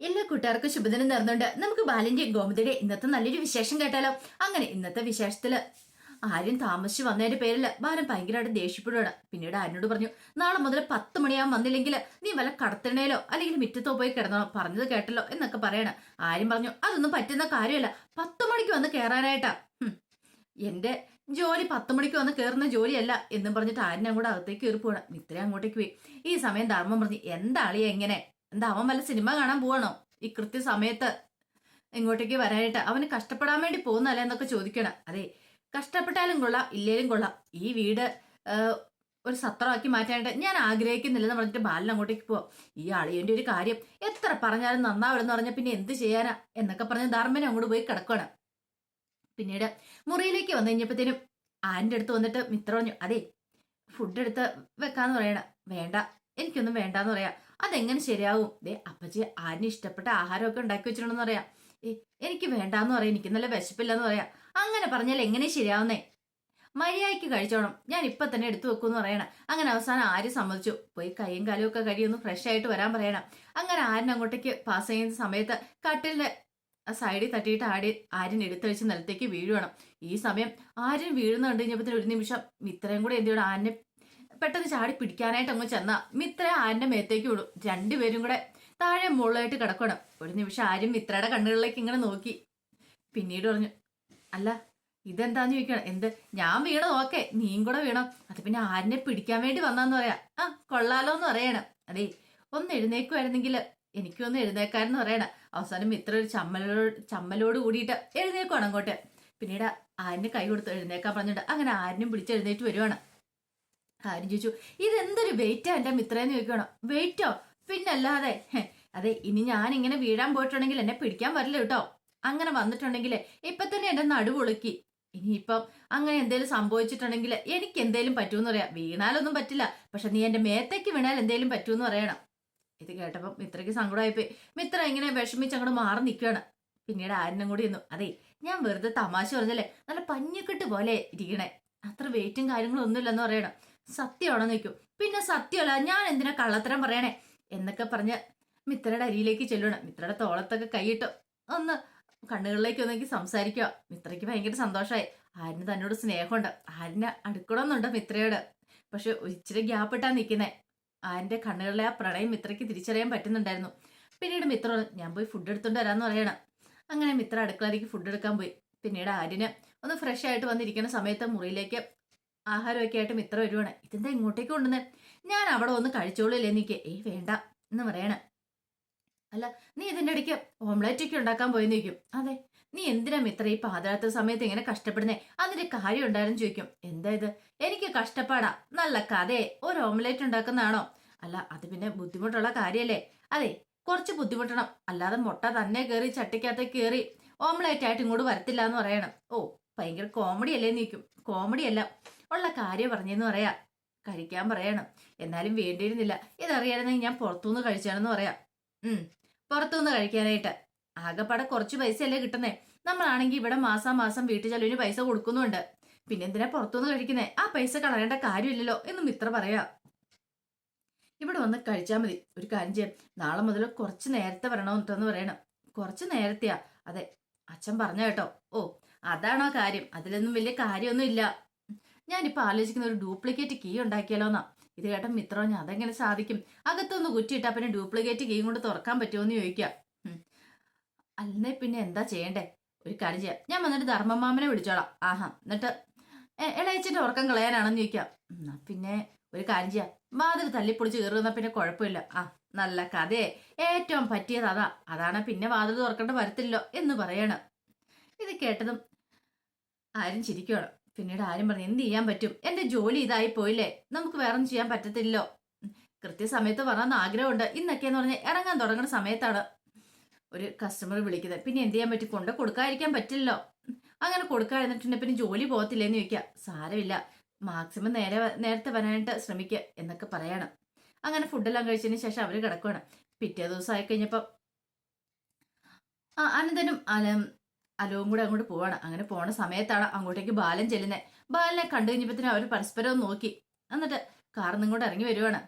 എല്ലാ കൂട്ടുകാർക്കും ശുഭദിനം നേർന്നുണ്ട് നമുക്ക് ബാലിന്റെ ഗോമതിയുടെ ഇന്നത്തെ നല്ലൊരു വിശേഷം കേട്ടാലോ? അങ്ങനെ ഇന്നത്തെ വിശേഷത്തിൽ ആരും താമസിച്ച് വന്നതിന്റെ പേരിൽ ബാലൻ ഭയങ്കരമായിട്ട് ദേഷ്യപ്പെടുകയാണ് പിന്നീട് ആരിനോട് പറഞ്ഞു നാളെ മുതൽ പത്ത് മണിയാകും വന്നില്ലെങ്കിൽ നീ വല്ല കടത്തണേലോ അല്ലെങ്കിൽ മിറ്റത്തോ പോയി കിടന്നോ പറഞ്ഞത് കേട്ടല്ലോ എന്നൊക്കെ പറയണം. ആരും പറഞ്ഞു അതൊന്നും പറ്റുന്ന കാര്യമല്ല. പത്ത് മണിക്ക് വന്ന് കയറാനായിട്ടാ എന്റെ ജോലി പത്ത് മണിക്ക് വന്ന് കയറുന്ന ജോലിയല്ല എന്നും പറഞ്ഞിട്ട് ആര്യനെ അങ്ങോട്ട് അകത്തേക്ക് കയറി പോകണം മിത്ര അങ്ങോട്ടേക്ക് പോയി. ഈ സമയം ധർമ്മം പറഞ്ഞു എന്താളിയ എങ്ങനെ എന്താ അവൻ വല്ല സിനിമ കാണാൻ പോവാണോ? ഈ കൃത്യസമയത്ത് ഇങ്ങോട്ടേക്ക് വരാനായിട്ട്. അവന് കഷ്ടപ്പെടാൻ വേണ്ടി പോകുന്നല്ല എന്നൊക്കെ ചോദിക്കണം. അതെ കഷ്ടപ്പെട്ടാലും കൊള്ളാം ഇല്ലേലും കൊള്ളാം. ഈ വീട് ഒരു സത്രമാക്കി മാറ്റാനായിട്ട് ഞാൻ ആഗ്രഹിക്കുന്നില്ലെന്ന് പറഞ്ഞിട്ട് ബാലൻ അങ്ങോട്ടേക്ക് പോവാം. ഈ അളിയന്റെ ഒരു കാര്യം എത്ര പറഞ്ഞാലും നന്നാവില്ലെന്ന് പറഞ്ഞാൽ പിന്നെ എന്ത് ചെയ്യാനാ എന്നൊക്കെ പറഞ്ഞ് ധർമ്മനെ അങ്ങോട്ട് പോയി കിടക്കണം പിന്നീട് മുറിയിലേക്ക് വന്നു കഴിഞ്ഞപ്പോഴത്തേനും ആന്റെ അടുത്ത് വന്നിട്ട് മിത്ര പറഞ്ഞു അതെ ഫുഡ് എടുത്ത് വെക്കാന്ന് പറയണം. വേണ്ട എനിക്കൊന്നും വേണ്ടാന്ന് പറയാം. അതെങ്ങനെ ശരിയാവും? ദേ അപ്പച്ചി ആരിന് ഇഷ്ടപ്പെട്ട ആഹാരമൊക്കെ ഉണ്ടാക്കി വെച്ചിട്ടുണ്ടെന്ന് പറയാം. ഏ എനിക്ക് വേണ്ടാന്ന് പറയാം. എനിക്ക് നല്ല വിശപ്പില്ലെന്ന് പറയാം. അങ്ങനെ പറഞ്ഞാൽ എങ്ങനെ ശരിയാവുന്നേ? മര്യാദയ്ക്ക് കഴിച്ചോണം. ഞാൻ ഇപ്പൊ തന്നെ എടുത്തു വെക്കൂന്ന് പറയണം. അങ്ങനെ അവസാനം ആര് സമ്മതിച്ചു? പോയി കൈയും കാലും ഒക്കെ കഴിയൊന്ന് ഫ്രഷ് ആയിട്ട് വരാൻ പറയണം. അങ്ങനെ ആര്യൻ അങ്ങോട്ടേക്ക് പാസ് ചെയ്യുന്ന സമയത്ത് കട്ടിലിന്റെ സൈഡിൽ തട്ടിയിട്ട് ആടി ആര്യൻ എടുത്തഴിച്ച് നിലത്തേക്ക് വീഴുവണം. ഈ സമയം ആര്യൻ വീഴുന്ന കണ്ടു കഴിഞ്ഞപ്പോൾ ഒരു നിമിഷം ഇത്രയും കൂടെ എന്ത് ചെയ്യണം പെട്ടെന്ന് ചാടി പിടിക്കാനായിട്ട് അങ്ങ് ചെന്ന. മിത്ര ആന്റെ മേത്തേക്ക് വിടും. രണ്ടുപേരും കൂടെ താഴെ മുകളിലായിട്ട് കിടക്കണം. ഒരു നിമിഷം ആരും മിത്രയുടെ കണ്ണുകളിലേക്ക് ഇങ്ങനെ നോക്കി. പിന്നീട് പറഞ്ഞു അല്ല ഇതെന്താന്ന് ചോദിക്കണം എന്ത്? ഞാൻ വീണ ഓക്കെ നീയും കൂടെ വീണം? അത് പിന്നെ ആരിനെ പിടിക്കാൻ വേണ്ടി വന്നാന്ന് പറയാ. ആ കൊള്ളാലോ എന്ന് പറയണം. അതെ ഒന്ന് എഴുന്നേക്കുമായിരുന്നെങ്കിൽ എനിക്കൊന്ന് എഴുന്നേക്കാരെന്ന് പറയണം. അവസാനം മിത്ര ഒരു ചമ്മലോട് ചമ്മലോട് കൂടിയിട്ട് എഴുന്നേക്കുവാണ് അങ്ങോട്ട്. പിന്നീട് ആരിന് കൈ കൊടുത്ത് എഴുന്നേക്കാൻ പറഞ്ഞിട്ട് അങ്ങനെ ആരിനും പിടിച്ച് എഴുന്നേറ്റ് വരുവാണ്. ആരും ചോദിച്ചു? ഇതെന്തൊരു വെയിറ്റാ എന്റെ മിത്രേന്ന് ചോദിക്കണം വെയിറ്റോ പിന്നല്ലാതെ അതെ ഇനി ഞാൻ ഇങ്ങനെ വീഴാൻ പോയിട്ടുണ്ടെങ്കിൽ എന്നെ പിടിക്കാൻ വരില്ല കേട്ടോ. അങ്ങനെ വന്നിട്ടുണ്ടെങ്കിൽ ഇപ്പൊ തന്നെ എന്റെ നടുപൊളുക്കി ഇനിയിപ്പം അങ്ങനെ എന്തേലും സംഭവിച്ചിട്ടുണ്ടെങ്കിൽ എനിക്ക് എന്തേലും പറ്റൂന്ന് പറയാം. വീണാലൊന്നും പറ്റില്ല. പക്ഷെ നീ എന്റെ മേത്തേക്ക് വീണാൽ എന്തേലും പറ്റൂന്ന് പറയണം. ഇത് കേട്ടപ്പം മിത്രയ്ക്ക് സങ്കടമായിപ്പോയി. മിത്ര ഇങ്ങനെ വിഷമിച്ച് അങ്ങോട്ട് മാറി നിൽക്കുകയാണ് പിന്നീട് ആരിനും കൂടി ഇരുന്നു അതെ ഞാൻ വെറുതെ തമാശ പറഞ്ഞല്ലേ? നല്ല പഞ്ഞിക്കെട്ട് പോലെ ഇരിക്കണേ. അത്ര വെയിറ്റും കാര്യങ്ങളും ഒന്നുമില്ലെന്ന് പറയണം. സത്യമാണോ നിൽക്കും. പിന്നെ സത്യമല്ല ഞാൻ എന്തിനാ കള്ളത്തരം പറയണേ? എന്നൊക്കെ പറഞ്ഞ് മിത്രയുടെ അരിയിലേക്ക് ചെല്ലണം മിത്രയുടെ തോളത്തൊക്കെ കൈയിട്ട് ഒന്ന് കണ്ണുകളിലേക്ക് ഒന്നെങ്കിൽ സംസാരിക്കുക മിത്രയ്ക്ക് ഭയങ്കര സന്തോഷമായി. ആരിന് തന്നോട് സ്നേഹമുണ്ട്. ആരിനെ അടുക്കണമെന്നുണ്ട് മിത്രയോട്. പക്ഷെ ഇച്ചിരി ഗ്യാപ്പ് ഇട്ടാ നിൽക്കുന്നേ. ആരിന്റെ കണ്ണുകളിലെ ആ പ്രണയം മിത്രയ്ക്ക് തിരിച്ചറിയാൻ പറ്റുന്നുണ്ടായിരുന്നു. പിന്നീട് മിത്ര ഞാൻ പോയി ഫുഡ് എടുത്തുകൊണ്ട് വരാമെന്ന് പറയണം. അങ്ങനെ മിത്ര അടുക്കളയിലേക്ക് ഫുഡ് എടുക്കാൻ പോയി. പിന്നീട് ആര്യന് ഒന്ന് ഫ്രഷ് ആയിട്ട് വന്നിരിക്കുന്ന സമയത്ത് മുറിയിലേക്ക് ആഹാരമൊക്കെ ആയിട്ടും ഇത്ര വരുവാണ്. ഇതെന്താ ഇങ്ങോട്ടേക്ക് കൊണ്ടുവന്നേ? ഞാൻ അവിടെ ഒന്ന് കഴിച്ചോളൂല്ലേ എനിക്ക് ഏയ് വേണ്ട. എന്ന് പറയണ. അല്ല നീ ഇതിന്റെ ഇടയ്ക്ക് ഓംലെറ്റ് ഒക്കെ ഉണ്ടാക്കാൻ പോയെന്ന് ചോദിക്കും. അതെ. നീ എന്തിനാ മിത്ര ഈ പാതിരാത്ര സമയത്ത് ഇങ്ങനെ കഷ്ടപ്പെടുന്നേ? അതിന്റെ കാര്യം ഉണ്ടായിരുന്നു ചോദിക്കും. എന്താ ഇത്? എനിക്ക് കഷ്ടപ്പാടാ. നല്ല കഥയെ ഒരു ഓംലെറ്റ് ഉണ്ടാക്കുന്നതാണോ? അല്ല അത് പിന്നെ ബുദ്ധിമുട്ടുള്ള കാര്യല്ലേ. അതെ കുറച്ച് ബുദ്ധിമുട്ടണം. അല്ലാതെ മുട്ട തന്നെ കയറി ചട്ടിക്കകത്ത് കയറി ഓംലെറ്റ് ആയിട്ട് ഇങ്ങോട്ട് വരത്തില്ല എന്ന് പറയണം. ഓ ഭയങ്കര കോമഡി അല്ലേ നീക്കും കോമഡി അല്ല. ഉള്ള കാര്യം പറഞ്ഞെന്ന് പറയാ. കഴിക്കാൻ പറയണം. എന്നാലും വേണ്ടിയിരുന്നില്ല. ഇതറിയായിരുന്നെങ്കിൽ ഞാൻ പുറത്തുനിന്ന് കഴിച്ചാണെന്ന് പറയാം. ഉം. പുറത്തുനിന്ന് കഴിക്കാനായിട്ട്. ആകെപ്പാടെ കുറച്ച് പൈസയല്ലേ കിട്ടുന്നേ. നമ്മളാണെങ്കിൽ ഇവിടെ മാസാ മാസം വീട്ടു ചെലവിന് പൈസ കൊടുക്കുന്നുണ്ട്. പിന്നെ എന്തിനാ പുറത്തുനിന്ന് കഴിക്കുന്നേ? ആ പൈസ കളയേണ്ട കാര്യമില്ലല്ലോ എന്ന് മിത്ര പറയാ. ഇവിടെ വന്ന് കഴിച്ചാൽ മതി. ഒരു കാര്യം ചെയ്യാം. നാളെ മുതൽ കുറച്ച് നേരത്തെ വരണമെന്ന് പറയണം. കുറച്ച് നേരത്തെയാ. അതെ. അച്ഛൻ പറഞ്ഞ കേട്ടോ. ഓ അതാണോ കാര്യം. അതിലൊന്നും വലിയ കാര്യമൊന്നും ഇല്ല ഞാനിപ്പോ ആലോചിക്കുന്ന ഒരു ഡ്യൂപ്ലിക്കേറ്റ് കീ ഉണ്ടാക്കിയാലോന്നാ. ഇത് കേട്ട മിത്രോ ഞാൻ അതെങ്ങനെ സാധിക്കും? അകത്തൊന്ന് കുറ്റിയിട്ടാ പിന്നെ ഡ്യൂപ്ലിക്കേറ്റ് കീ കൊണ്ട് തുറക്കാൻ പറ്റുമോ എന്ന് ചോദിക്കാം അല്ലേ പിന്നെ എന്താ ചെയ്യണ്ടേ? ഒരു കാര്യം ചെയ്യാം. ഞാൻ വന്നിട്ട് ധർമ്മമാമനെ വിളിച്ചോളാം. ആഹാ എന്നിട്ട് എ- ഉറക്കം കളയാനാണെന്ന് ചോദിക്കാം. എന്നാ പിന്നെ ഒരു കാര്യം ചെയ്യാം. വാതിൽ തല്ലിപ്പൊളിച്ച് കയറുന്ന പിന്നെ കുഴപ്പമില്ല. ആ നല്ല കഥയെ ഏറ്റവും പറ്റിയത് അതാ. അതാണ് പിന്നെ വാതിൽ തുറക്കേണ്ട വരത്തില്ലോ എന്ന് പറയണം. ഇത് കേട്ടതും ആരും ചിരിക്കണം പിന്നീട് ആരും പറഞ്ഞു എന്ത് ചെയ്യാൻ പറ്റും? എന്റെ ജോലി ഇതായി പോയില്ലേ? നമുക്ക് വേറെ ഒന്നും ചെയ്യാൻ പറ്റത്തില്ലോ കൃത്യസമയത്ത് വരണമെന്ന് ആഗ്രഹമുണ്ട്. ഇന്നൊക്കെ എന്ന് പറഞ്ഞാൽ ഇറങ്ങാൻ തുടങ്ങുന്ന സമയത്താണ് ഒരു കസ്റ്റമർ വിളിക്കുന്നത്. പിന്നെ എന്ത് ചെയ്യാൻ പറ്റും? കൊണ്ട് കൊടുക്കാതിരിക്കാൻ പറ്റില്ലല്ലോ. അങ്ങനെ കൊടുക്കാതിരുന്നിട്ടുണ്ടെങ്കിൽ പിന്നെ ജോലി പോകത്തില്ലെന്ന് ചോദിക്കുക. സാരമില്ല. മാക്സിമം നേരെ നേരത്തെ വരാനായിട്ട് ശ്രമിക്കുക എന്നൊക്കെ പറയണം. അങ്ങനെ ഫുഡെല്ലാം കഴിച്ചതിന് ശേഷം അവർ കിടക്കുകയാണ് പിറ്റേ ദിവസം ആയി കഴിഞ്ഞപ്പോൾ അനന്തനും അലവും കൂടെ അങ്ങോട്ട് പോവാണ്. അങ്ങനെ പോണ സമയത്താണ് അങ്ങോട്ടേക്ക് ബാലൻ ചെല്ലുന്നത് ബാലനെ കണ്ടു കഴിഞ്ഞപ്പോഴത്തേനും അവർ പരസ്പരം നോക്കി. എന്നിട്ട് കാറിൽ നിന്നിങ്ങോട്ട് ഇറങ്ങി വരുവാണ്.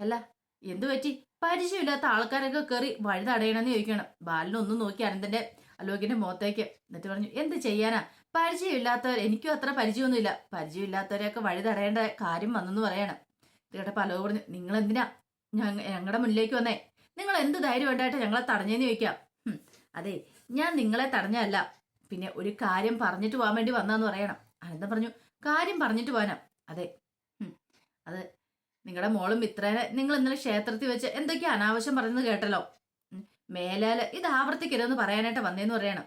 അല്ല എന്തു പറ്റി? പരിചയമില്ലാത്ത ആൾക്കാരൊക്കെ കയറി വഴി തടയണമെന്ന് ചോദിക്കണം ബാലനൊന്നും നോക്കി അനന്തന്റെ അലോകിന്റെ മുഖത്തേക്ക്. എന്നിട്ട് പറഞ്ഞു എന്ത് ചെയ്യാനാ? പരിചയമില്ലാത്തവർ എനിക്കും അത്ര പരിചയമൊന്നുമില്ല. പരിചയമില്ലാത്തവരെയൊക്കെ വഴി തടയേണ്ട കാര്യം വന്നെന്ന് പറയണം. കേട്ടപ്പോൾ അലോക് പറഞ്ഞു നിങ്ങൾ എന്തിനാ ഞങ്ങളുടെ മുന്നിലേക്ക് വന്നേ. നിങ്ങൾ എന്ത് ധൈര്യം ഉണ്ടായിട്ട് ഞങ്ങളെ തടഞ്ഞേന്ന് ചോദിക്കാം. അതെ ഞാൻ നിങ്ങളെ തടഞ്ഞല്ല പിന്നെ ഒരു കാര്യം പറഞ്ഞിട്ട് പോകാൻ വേണ്ടി വന്നാന്ന് പറയണം. അനന്തം പറഞ്ഞു? കാര്യം പറഞ്ഞിട്ട് പോകാനാ അതെ. അത് നിങ്ങളുടെ മോളും മിത്രനെ നിങ്ങൾ ഇന്നലെ ക്ഷേത്രത്തിൽ വെച്ച് എന്തൊക്കെയാ അനാവശ്യം പറയുന്നത് കേട്ടല്ലോ. മേലാൽ ഇത് ആവർത്തിക്കരുതെന്ന് പറയാനായിട്ട് വന്നേന്ന് പറയണം.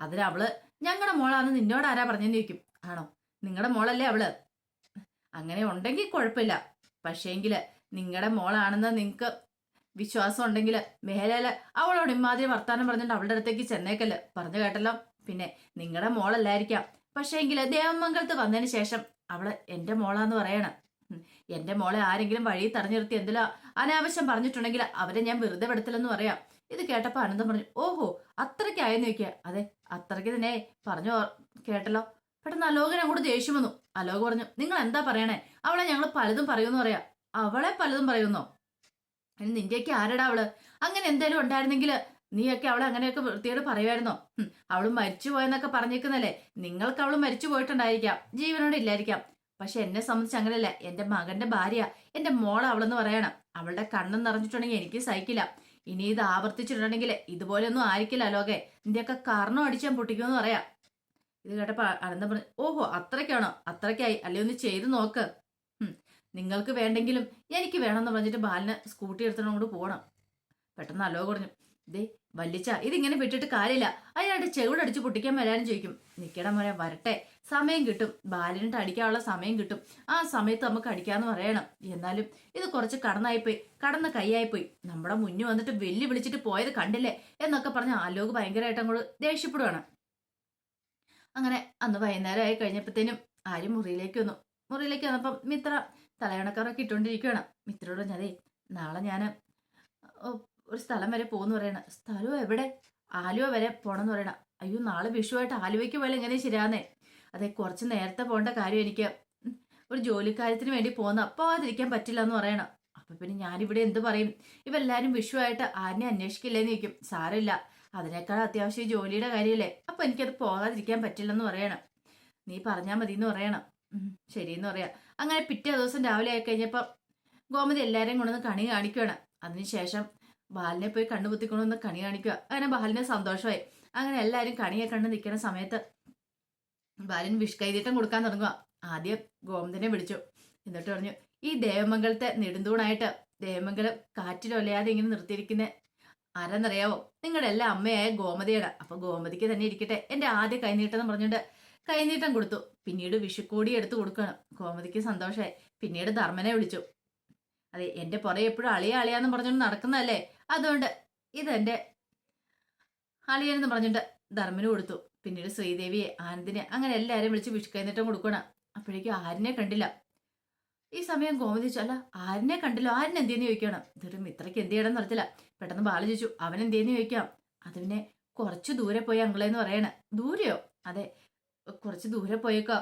അതിന് അവൾ ഞങ്ങളുടെ മോളാന്ന് നിന്നോട് ആരാ പറഞ്ഞെന്ന് ചോദിക്കും. ആണോ? നിങ്ങളുടെ മോളല്ലേ അവൾ? അങ്ങനെ ഉണ്ടെങ്കിൽ കുഴപ്പമില്ല. പക്ഷേങ്കിൽ നിങ്ങളുടെ മോളാണെന്ന് നിങ്ങൾക്ക് വിശ്വാസം ഉണ്ടെങ്കിൽ മേലേൽ അവളോട് ഇമാതിരി വർത്താനം പറഞ്ഞിട്ട് അവളുടെ അടുത്തേക്ക് ചെന്നേക്കല്ല് പറഞ്ഞു കേട്ടല്ലോ. പിന്നെ നിങ്ങളുടെ മോളല്ലായിരിക്കാം. പക്ഷേങ്കിൽ ദേവമംഗലത്ത് വന്നതിന് ശേഷം അവൾ എന്റെ മോളാന്ന് പറയണം. എന്റെ മോളെ ആരെങ്കിലും വഴി തടഞ്ഞു നിർത്തി എന്തെല്ലാം അനാവശ്യം പറഞ്ഞിട്ടുണ്ടെങ്കിൽ അവരെ ഞാൻ വെറുതെ പെടുത്തില്ലെന്ന് പറയാം. ഇത് കേട്ടപ്പോ ആനന്ദം പറഞ്ഞു ഓഹോ അത്രയ്ക്കായെന്ന് വെക്കുക അതെ അത്രയ്ക്ക് തന്നെ പറഞ്ഞു കേട്ടല്ലോ. പെട്ടെന്ന് അലോകൻ അങ്ങോട്ട് ദേഷ്യം വന്നു. അലോക് പറഞ്ഞു നിങ്ങൾ എന്താ പറയണേ? അവളെ ഞങ്ങൾ പലതും പറയുമെന്ന് പറയാം. അവളെ പലതും പറയുന്നോ നിന്റെയൊക്കെ ആരടാ അവൾ? അങ്ങനെ എന്തേലും ഉണ്ടായിരുന്നെങ്കിൽ നീയൊക്കെ അവളെ അങ്ങനെയൊക്കെ വൃത്തിയോട് പറയുമായിരുന്നോ? അവൾ മരിച്ചു പോയെന്നൊക്കെ പറഞ്ഞേക്കുന്നല്ലേ നിങ്ങൾക്ക് അവൾ മരിച്ചു പോയിട്ടുണ്ടായിരിക്കാം ജീവനോടെ ഇല്ലായിരിക്കാം. പക്ഷെ എന്നെ സംബന്ധിച്ച് അങ്ങനെയല്ല. എന്റെ മകന്റെ ഭാര്യ എന്റെ മോൾ അവളെന്ന് പറയണം. അവളുടെ കണ്ണം നിറഞ്ഞിട്ടുണ്ടെങ്കിൽ എനിക്ക് സഹിക്കില്ല. ഇനി ഇത് ആവർത്തിച്ചിട്ടുണ്ടെങ്കിൽ ഇതുപോലെയൊന്നും ആയിരിക്കില്ല ലോകെ. നിന്റെയൊക്കെ കർണം അടിച്ചാൻ പൊട്ടിക്കുമെന്ന് പറയാം. ഇത് കേട്ടപ്പോ അനന്തം പറഞ്ഞു ഓഹോ അത്രയ്ക്കാണോ? അത്രയ്ക്കായി. അല്ലേ ഒന്ന് ചെയ്തു നോക്ക്. നിങ്ങൾക്ക് വേണ്ടെങ്കിലും എനിക്ക് വേണമെന്ന് പറഞ്ഞിട്ട് ബാലിന് സ്കൂട്ടി എടുത്തോണ്ട് പോകണം പെട്ടെന്ന് അലോ കുറഞ്ഞു ദേ വല്ലിച്ച ഇതിങ്ങനെ വിട്ടിട്ട് കാര്യമില്ല. അയാളുടെ ചെവിടടിച്ച് പൊട്ടിക്കാൻ വരാനും ചോദിക്കും. നിക്കട മോനെ വരട്ടെ. സമയം കിട്ടും. ബാലിനിട്ട് അടിക്കാനുള്ള സമയം കിട്ടും. ആ സമയത്ത് നമുക്ക് അടിക്കാന്ന് പറയണം. എന്നാലും ഇത് കുറച്ച് കടന്നായിപ്പോയി. കടന്ന കൈയായിപ്പോയി. നമ്മുടെ മുന്നിൽ വന്നിട്ട് വെല്ലു വിളിച്ചിട്ട് പോയത് കണ്ടില്ലേ? എന്നൊക്കെ പറഞ്ഞ ആലോക് ഭയങ്കരമായിട്ട് അങ്ങോട്ട് ദേഷ്യപ്പെടുവാണ്. അങ്ങനെ അന്ന് വൈകുന്നേരം ആയി കഴിഞ്ഞപ്പോഴത്തേനും ആരും മുറിയിലേക്ക് വന്നു. മുറിയിലേക്ക് വന്നപ്പം മിത്ര തലയണക്കാരൊക്കെ ഇട്ടുകൊണ്ടിരിക്കുകയാണ് മിത്രയോട് പറഞ്ഞതേ നാളെ ഞാൻ ഒരു സ്ഥലം വരെ പോകുന്നു പറയണ. സ്ഥലം എവിടെ? ആലുവ വരെ പോകണമെന്ന് പറയണ. അയ്യോ നാളെ വിഷുവായിട്ട് ആലുവയ്ക്ക് പോലെ എങ്ങനെ ശരിയാന്നേ അതെ കുറച്ച് നേരത്തെ പോകേണ്ട കാര്യം എനിക്ക് ഒരു ജോലിക്കാര്യത്തിന് വേണ്ടി പോകുന്ന പോകാതിരിക്കാൻ പറ്റില്ല എന്ന് പറയണം. അപ്പം പിന്നെ ഞാനിവിടെ എന്ത് പറയും? ഇവെല്ലാവരും വിഷുവായിട്ട് ആരെയും അന്വേഷിക്കില്ലേന്ന് ചോദിക്കും. സാരമില്ല. അതിനേക്കാൾ അത്യാവശ്യം ജോലിയുടെ കാര്യമല്ലേ? അപ്പം എനിക്കത് പോകാതിരിക്കാൻ പറ്റില്ലെന്ന് പറയണം. നീ പറഞ്ഞാൽ മതി എന്ന് പറയണം ശരിയെന്ന് പറയാം. അങ്ങനെ പിറ്റേ ദിവസം രാവിലെ ആയി കഴിഞ്ഞപ്പോൾ ഗോമതി എല്ലാവരെയും കൊണ്ടുവന്ന് കണി കാണിക്കുകയാണ് അതിനുശേഷം ബാലിനെ പോയി കണ്ണുപുത്തിക്കൊണ്ടുവന്ന് കണി കാണിക്കുക അങ്ങനെ ബാലിന് സന്തോഷമായി. അങ്ങനെ എല്ലാവരും കണിയെ കണ്ട് നിൽക്കുന്ന സമയത്ത് ബാലൻ വിഷ്കൈതീട്ടം കൊടുക്കാൻ തുടങ്ങുക ആദ്യം ഗോമതിനെ വിളിച്ചു. എന്നിട്ട് പറഞ്ഞു ഈ ദേവമംഗലത്തെ നെടുന്തൂണായിട്ട് ദേവമംഗലം കാറ്റിലൊലയാതെ ഇങ്ങനെ നിർത്തിയിരിക്കുന്ന ആരാന്നറിയാവോ? നിങ്ങളുടെ എല്ലാ അമ്മയായ ഗോമതിയുടെ. അപ്പൊ ഗോമതിക്ക് തന്നെ ഇരിക്കട്ടെ. എന്റെ ആദ്യ കൈനീട്ടം പറഞ്ഞുകൊണ്ട് കൈനീട്ടം കൊടുത്തു. പിന്നീട് വിഷുക്കോടി എടുത്തു കൊടുക്കണം. ഗോമതിക്ക് സന്തോഷമായി പിന്നീട് ധർമ്മനെ വിളിച്ചു. അതെ എന്റെ പുറകെ എപ്പോഴും അളിയ അളിയാന്ന് പറഞ്ഞുകൊണ്ട് നടക്കുന്നതല്ലേ? അതുകൊണ്ട് ഇതെന്റെ അളിയനെന്ന് പറഞ്ഞിട്ട് ധർമ്മന് കൊടുത്തു. പിന്നീട് ശ്രീദേവിയെ ആനന്ദിനെ അങ്ങനെ എല്ലാവരെയും വിളിച്ച് വിഷുക്കൈനീട്ടം കൊടുക്കണം. അപ്പോഴേക്കും ആരിനെ കണ്ടില്ല. ഈ സമയം ഗോമതി അല്ല ആരിനെ കണ്ടല്ലോ? ആരിനെ എന്തേന്ന് ചോദിക്കണം? ഇതൊരു മിത്രയ്ക്ക് എന്ത് ചെയ്യണം നടത്തില്ല പെട്ടെന്ന് ബാല ചോദിച്ചു അവൻ എന്തേന്ന് ചോദിക്കാം? അത് പിന്നെ കുറച്ച് ദൂരെ പോയി അങ്കിളേന്ന് പറയണ. ദൂരെയോ? അതെ കുറച്ച് ദൂരെ പോയേക്കോ.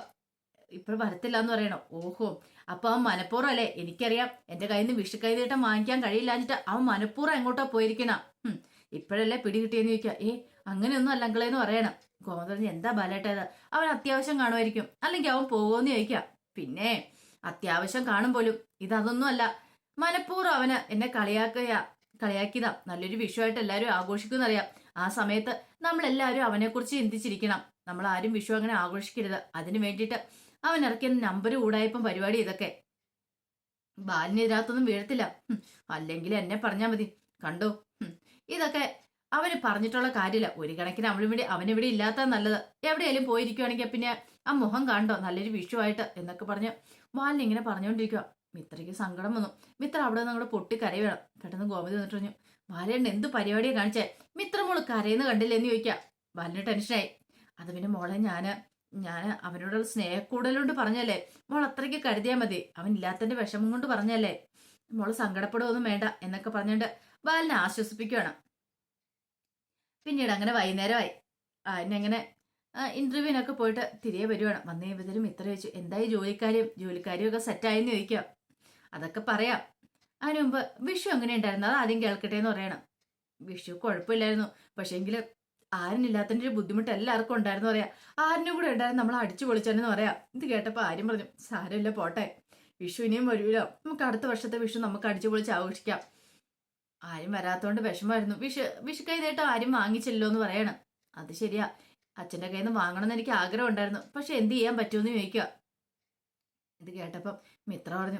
ഇപ്പോൾ വരത്തില്ല എന്ന് പറയണോ. ഓഹോ. അപ്പൊ അവൻ മനഃപൂർവം അല്ലേ? എനിക്കറിയാം. എന്റെ കയ്യിൽ നിന്ന് വിഷുക്കൈ നീട്ടം വാങ്ങിക്കാൻ കഴിയില്ലാഞ്ഞിട്ട് അവൻ മനഃപൂർവം എങ്ങോട്ടാ പോയിരിക്കണ? ഇപ്പോഴല്ലേ പിടി കിട്ടിയെന്ന് ചോദിക്കാം. ഏ അങ്ങനെയൊന്നും അല്ല അങ്കിളേന്ന് പറയണം. ഗോമതി എന്താ ബലേട്ടത്? അവൻ അത്യാവശ്യം കാണുമായിരിക്കും അല്ലെങ്കിൽ അവൻ പോകുമെന്ന് ചോദിക്കാം. പിന്നെ അത്യാവശ്യം കാണും പോലും. ഇതൊന്നും അല്ല. മനഃപൂർവം അവന് എന്നെ കളിയാക്കുക കളിയാക്കിയതാ. നല്ലൊരു വിഷുവായിട്ട് എല്ലാവരും ആഘോഷിക്കുന്നറിയാം ആ സമയത്ത് നമ്മളെല്ലാവരും അവനെക്കുറിച്ച് ചിന്തിച്ചിരിക്കണം. നമ്മൾ ആരും വിഷു അങ്ങനെ ആഘോഷിക്കരുത്. അതിനു വേണ്ടിയിട്ട് അവൻ ഇറക്കിയ നമ്പർ കൂടായപ്പം പരിപാടി ഇതൊക്കെ. ബാലിന് ഇതിനകത്തൊന്നും വീഴത്തില്ല. അല്ലെങ്കിൽ എന്നെ പറഞ്ഞാൽ മതി. കണ്ടോ? ഇതൊക്കെ അവന് പറഞ്ഞിട്ടുള്ള കാര്യമില്ല ഒരു കണക്കിന് അവളിവിടെ അവനിവിടെ ഇല്ലാത്ത നല്ലത്. എവിടെയെങ്കിലും പോയിരിക്കുവാണെങ്കിൽ പിന്നെ ആ മുഖം കണ്ടോ? നല്ലൊരു വിഷുവായിട്ട് എന്നൊക്കെ പറഞ്ഞ് ബാലിന് ഇങ്ങനെ പറഞ്ഞുകൊണ്ടിരിക്കുക മിത്രയ്ക്ക് സങ്കടം വന്നു. മിത്ര അവിടെ നിന്ന് അങ്ങോട്ട് പൊട്ടി കരയണം പെട്ടെന്ന് ഗോമതി വന്നിട്ട് പറഞ്ഞു ബാലേണ്ട എന്ത് പരിപാടിയാണ് കാണിച്ചേ? മിത്രമോൾ കരയുന്ന കണ്ടില്ലേ? എന്ന് ചോദിക്കാം. ബാലിന് ടെൻഷനായി. അത് പിന്നെ മോളെ ഞാൻ ഞാൻ അവനോടുള്ള സ്നേഹക്കൂടലുകൊണ്ട് പറഞ്ഞല്ലേ? മോൾ അത്രയ്ക്ക് കരുതിയാൽ മതി. അവൻ ഇല്ലാത്തതിന്റെ വിഷമം കൊണ്ട് പറഞ്ഞല്ലേ? മോൾ സങ്കടപ്പെടുകയൊന്നും വേണ്ട എന്നൊക്കെ പറഞ്ഞുകൊണ്ട് ബാലിനെ ആശ്വസിപ്പിക്കുകയാണ് പിന്നീട് അങ്ങനെ വൈകുന്നേരമായി. അതിനങ്ങനെ ഇന്റർവ്യൂവിനൊക്കെ പോയിട്ട് തിരികെ വരുവാണ്. വന്നു കഴിയുമ്പോഴത്തേനും ഇത്ര ചോദിച്ചു. എന്തായി ജോലിക്കാരും ജോലിക്കാരും ഒക്കെ സെറ്റായെന്ന് ചോദിക്കാം. അതൊക്കെ പറയാം. അതിനു മുമ്പ് വിഷു എങ്ങനെ ഉണ്ടായിരുന്നു അത് ആദ്യം കേൾക്കട്ടെ എന്ന് പറയണം. വിഷു കുഴപ്പമില്ലായിരുന്നു. പക്ഷേങ്കിൽ ആരിനില്ലാത്തതിന്റെ ഒരു ബുദ്ധിമുട്ട് എല്ലാവർക്കും ഉണ്ടായിരുന്നു പറയാ. ആരിനും കൂടെ ഉണ്ടായിരുന്നു? നമ്മൾ അടിച്ചു പൊളിച്ചെന്ന് പറയാം. ഇത് കേട്ടപ്പോൾ ആരും പറഞ്ഞു സാരമില്ല പോട്ടെ. വിഷു ഇനിയും വരുമല്ലോ. നമുക്ക് അടുത്ത വർഷത്തെ വിഷു നമുക്ക് അടിച്ചു പൊളിച്ച് ആഘോഷിക്കാം. ആരും വരാത്തോണ്ട് വിഷമായിരുന്നു വിഷു വിഷു കൈതായിട്ട് ആരും വാങ്ങിച്ചില്ലോ എന്ന് പറയണം. അത് ശരിയാ. അച്ഛന്റെ കയ്യിൽ നിന്ന് വാങ്ങണമെന്ന് എനിക്ക് ആഗ്രഹം ഉണ്ടായിരുന്നു. പക്ഷെ എന്ത് ചെയ്യാൻ പറ്റുമെന്ന് ചോദിക്കുക. ഇത് കേട്ടപ്പം മിത്ര പറഞ്ഞു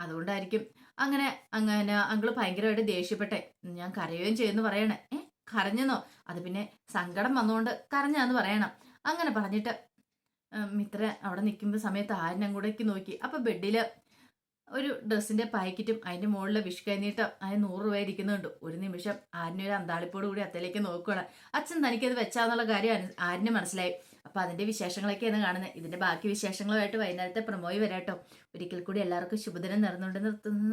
അതുകൊണ്ടായിരിക്കും. അങ്ങനെ അങ്ങനെ അങ്കിൾ ഭയങ്കരമായിട്ട് ദേഷ്യപ്പെട്ടെ. ഞാൻ കരയുകയും ചെയ്യുന്നു പറയണേ. കരഞ്ഞെന്നോ? അത് പിന്നെ സങ്കടം വന്നുകൊണ്ട് കരഞ്ഞാന്ന് പറയണം. അങ്ങനെ പറഞ്ഞിട്ട് മിത്ര അവിടെ നിൽക്കുമ്പോൾ സമയത്ത് ആരിനും അങ്ങോട്ടേക്ക് നോക്കി. അപ്പം ബെഡിൽ ഒരു ഡ്രസ്സിന്റെ പാക്കറ്റും അതിന്റെ മുകളിലെ വിഷ് കഴിഞ്ഞിട്ട് അതിന് നൂറ് രൂപ ഇരിക്കുന്നുണ്ട്. ഒരു നിമിഷം ആരിനെ ഒരു അന്താളിപ്പോട് കൂടി അത്തേലേക്ക് നോക്കുകയാണ് അച്ഛൻ തനിക്കത് വെച്ചാന്നുള്ള കാര്യം ആരിന് മനസ്സിലായി. അപ്പോൾ അതിന്റെ വിശേഷങ്ങളൊക്കെയാണ് കാണുന്നത് ഇതിന്റെ ബാക്കി വിശേഷങ്ങളുമായിട്ട് വൈകുന്നേരത്തെ പ്രമോയി വരാട്ടോ. ഒരിക്കൽ കൂടി എല്ലാവർക്കും ശുഭദിനം നിറഞ്ഞുകൊണ്ട് നിർത്തുന്നു.